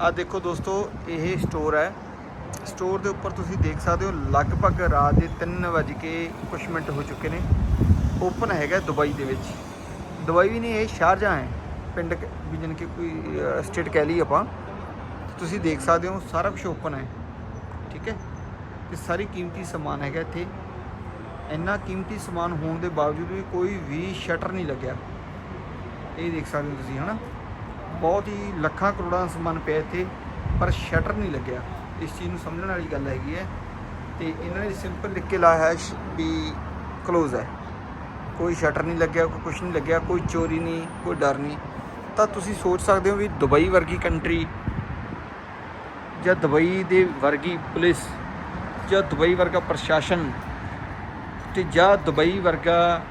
ਆ ਦੇਖੋ ਦੋਸਤੋ, ਇਹ ਸਟੋਰ ਹੈ। ਸਟੋਰ ਦੇ ਉੱਪਰ ਤੁਸੀਂ ਦੇਖ ਸਕਦੇ ਹੋ, ਲਗਭਗ ਰਾਤ ਦੇ 3 ਵਜੇ ਕੇ ਕੁਝ ਮਿੰਟ ਹੋ ਚੁੱਕੇ ਨੇ। ਓਪਨ ਹੈਗਾ ਦੁਬਈ ਦੇ ਵਿੱਚ। ਦੁਬਈ ਵੀ ਨਹੀਂ, ਇਹ ਸ਼ਾਰਜਾ ਹੈ। ਪਿੰਡ ਕ- ਵੀ ਜਾਣੀ ਕਿ ਕੋਈ ਸਟੇਟ ਕਹਿ ਲਈ ਆਪਾਂ। ਤੁਸੀਂ ਦੇਖ ਸਕਦੇ ਹੋ, ਸਾਰਾ ਕੁਝ ਓਪਨ ਹੈ। ਠੀਕ ਹੈ? ਤੇ ਸਾਰੀ ਕੀਮਤੀ ਸਮਾਨ ਹੈਗਾ ਇੱਥੇ। ਇੰਨਾ ਕੀਮਤੀ ਸਮਾਨ ਹੋਣ ਦੇ ਬਾਵਜੂਦ ਵੀ ਕੋਈ ਵੀ ਸ਼ਟਰ ਨਹੀਂ ਲੱਗਿਆ। ਇਹ ਦੇਖ ਸਕਦੇ ਹੋ ਤੁਸੀਂ, ਹਨਾ? ਬਹੁਤ ਹੀ ਲੱਖਾਂ ਕਰੋੜਾਂ ਦਾ ਸਮਾਨ ਪਿਆ ਇੱਥੇ, ਪਰ ਸ਼ਟਰ ਨਹੀਂ ਲੱਗਿਆ। ਇਸ ਚੀਜ਼ ਨੂੰ ਸਮਝਣ ਵਾਲੀ ਗੱਲ ਹੈਗੀ ਹੈ। ਤੇ ਇਹਨਾਂ ਨੇ ਸਿੰਪਲ ਲਿਖ ਕੇ ਲਾਇਆ ਹੈ ਸ਼- ਵੀ ਕਲੋਜ਼ ਹੈ। ਕੋਈ ਸ਼ਟਰ ਨਹੀਂ ਲੱਗਿਆ, ਕੋਈ ਕੁਝ ਨਹੀਂ ਲੱਗਿਆ, ਕੋਈ ਚੋਰੀ ਨਹੀਂ, ਕੋਈ ਡਰ ਨਹੀਂ। ਤਾਂ ਤੁਸੀਂ ਸੋਚ ਸਕਦੇ ਹੋ ਵੀ ਦੁਬਈ ਵਰਗੀ ਕੰਟਰੀ ਜਾਂ ਦੁਬਈ ਦੇ ਵਰਗੀ ਪੁਲਿਸ ਜਾਂ ਦੁਬਈ ਵਰਗਾ ਪ੍ਰਸ਼ਾਸਨ ਤੇ ਜਾਂ ਦੁਬਈ ਵਰਗਾ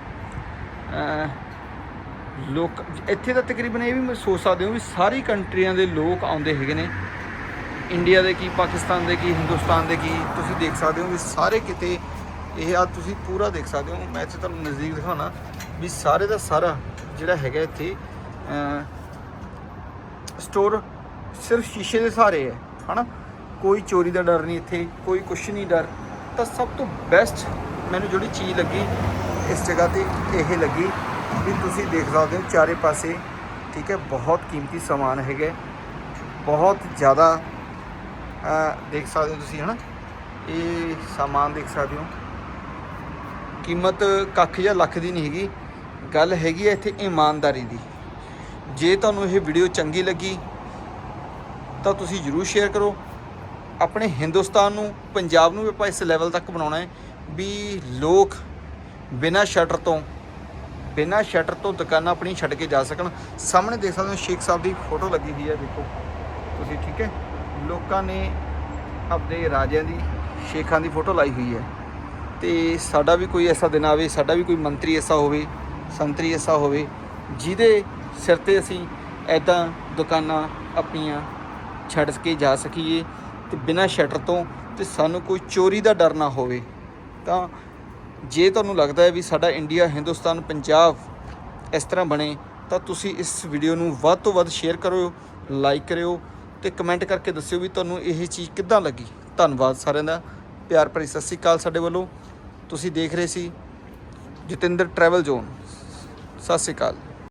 ਲੋਕ ਇੱਥੇ ਤਾਂ ਤਕਰੀਬਨ ਇਹ ਵੀ ਮੈਂ ਸੋਚ ਸਕਦੇ ਹੋ ਵੀ ਸਾਰੀ ਕੰਟਰੀਆਂ ਦੇ ਲੋਕ ਆਉਂਦੇ ਹੈਗੇ ਨੇ। ਇੰਡੀਆ ਦੇ ਕੀ, ਪਾਕਿਸਤਾਨ ਦੇ ਕੀ, ਹਿੰਦੁਸਤਾਨ ਦੇ ਕੀ, ਤੁਸੀਂ ਦੇਖ ਸਕਦੇ ਹੋ ਵੀ ਸਾਰੇ ਕਿਤੇ ਇਹ ਆ, ਤੁਸੀਂ ਪੂਰਾ ਦੇਖ ਸਕਦੇ ਹੋ। ਮੈਂ ਇੱਥੇ ਤੁਹਾਨੂੰ ਨਜ਼ਦੀਕ ਦਿਖਾਉਣਾ ਵੀ ਸਾਰੇ ਦਾ ਸਾਰਾ ਜਿਹੜਾ ਹੈਗਾ ਇੱਥੇ ਸਟੋਰ ਸਿਰਫ ਸ਼ੀਸ਼ੇ ਦੇ ਸਹਾਰੇ ਹੈ, ਹਨਾ? ਕੋਈ ਚੋਰੀ ਦਾ ਡਰ ਨਹੀਂ ਇੱਥੇ, ਕੋਈ ਕੁਛ ਨਹੀਂ ਡਰ। ਤਾਂ ਸਭ ਤੋਂ ਬੈਸਟ ਮੈਨੂੰ ਜਿਹੜੀ ਚੀਜ਼ ਲੱਗੀ, ਇਸ ਜਗ੍ਹਾ ਤੇ ਇਹ ਲੱਗੀ। ਵੀ ਤੁਸੀਂ ਦੇਖ ਸਕਦੇ ਹੋ ਚਾਰੇ ਪਾਸੇ, ਠੀਕ ਹੈ, ਬਹੁਤ ਕੀਮਤੀ ਸਮਾਨ ਹੈਗਾ। ਬਹੁਤ ਜ਼ਿਆਦਾ ਦੇਖ ਸਕਦੇ ਹੋ ਤੁਸੀਂ, ਹਨਾ? ਇਹ ਸਮਾਨ ਦੇਖ ਸਕਦੇ ਹੋ। ਕੀਮਤ ਕੱਖ ਜਾਂ ਲੱਖ ਦੀ ਨਹੀਂ ਹੈਗੀ। ਗੱਲ ਹੈਗੀ ਹੈ ਇੱਥੇ ਇਮਾਨਦਾਰੀ ਦੀ। ਜੇ ਤੁਹਾਨੂੰ ਇਹ ਵੀਡੀਓ ਚੰਗੀ ਲੱਗੀ, ਤਾਂ ਤੁਸੀਂ ਜਰੂਰ ਸ਼ੇਅਰ ਕਰੋ। ਆਪਣੇ ਹਿੰਦੁਸਤਾਨ ਨੂੰ, ਪੰਜਾਬ ਨੂੰ ਵੀ ਆਪਾਂ ਇਸ ਲੈਵਲ ਤੱਕ ਬਣਾਉਣਾ ਹੈ ਵੀ ਲੋਕ ਬਿਨਾਂ ਸ਼ਟਰ ਤੋਂ ਬਿਨਾਂ ਸ਼ਟਰ ਤੋਂ ਦੁਕਾਨਾਂ ਆਪਣੀ ਛੱਡ ਕੇ ਜਾ ਸਕਣ। ਸਾਹਮਣੇ ਦੇਖ ਸਕਦੇ ਹੋ ਸ਼ੇਖ ਸਾਹਿਬ ਦੀ ਫੋਟੋ ਲੱਗੀ ਹੋਈ ਹੈ, ਦੇਖੋ। ਤੁਸੀਂ ਠੀਕ ਹੈ? ਲੋਕਾਂ ਨੇ ਆਪਣੇ ਰਾਜਿਆਂ ਦੀ, ਸ਼ੇਖਾਂ ਦੀ ਫੋਟੋ ਲਾਈ ਹੋਈ ਹੈ। ਤੇ ਸਾਡਾ ਵੀ ਕੋਈ ਐਸਾ ਦਿਨ ਆਵੇ, ਸਾਡਾ ਵੀ ਕੋਈ ਮੰਤਰੀ ਐਸਾ ਹੋਵੇ, ਸੰਤਰੀ ਐਸਾ ਹੋਵੇ, ਜਿਹਦੇ ਸਿਰ ਤੇ ਅਸੀਂ ਐਦਾਂ ਦੁਕਾਨਾਂ ਆਪਣੀਆਂ ਛੱਡ ਕੇ ਜਾ ਸਕੀਏ ਤੇ ਬਿਨਾਂ ਸ਼ਟਰ ਤੋਂ ਤੇ ਸਾਨੂੰ ਕੋਈ ਚੋਰੀ ਦਾ ਡਰ ਨਾ ਹੋਵੇ, ਤਾਂ ਜੇ ਤੁਹਾਨੂੰ ਲੱਗਦਾ ਹੈ ਵੀ ਸਾਡਾ ਇੰਡੀਆ, ਹਿੰਦੁਸਤਾਨ, ਪੰਜਾਬ ਇਸ ਤਰ੍ਹਾਂ ਬਣੇ, ਤਾਂ ਤੁਸੀਂ ਇਸ ਵੀਡੀਓ ਨੂੰ ਵੱਧ ਤੋਂ ਵੱਧ ਸ਼ੇਅਰ ਕਰਿਓ, ਲਾਈਕ ਕਰਿਓ ਤੇ ਕਮੈਂਟ ਕਰਕੇ ਦੱਸਿਓ ਵੀ ਤੁਹਾਨੂੰ ਇਹ ਚੀਜ਼ ਕਿੱਦਾਂ ਲੱਗੀ। ਧੰਨਵਾਦ ਸਾਰਿਆਂ ਦਾ। ਪਿਆਰ ਭਰੀ ਸਤਿ ਸ੍ਰੀ ਅਕਾਲ ਸਾਡੇ ਵੱਲੋਂ। ਤੁਸੀਂ ਦੇਖ ਰਹੇ ਸੀ ਜਤਿੰਦਰ ਟਰੈਵਲ ਜ਼ੋਨ। ਸਤਿ ਸ੍ਰੀ ਅਕਾਲ।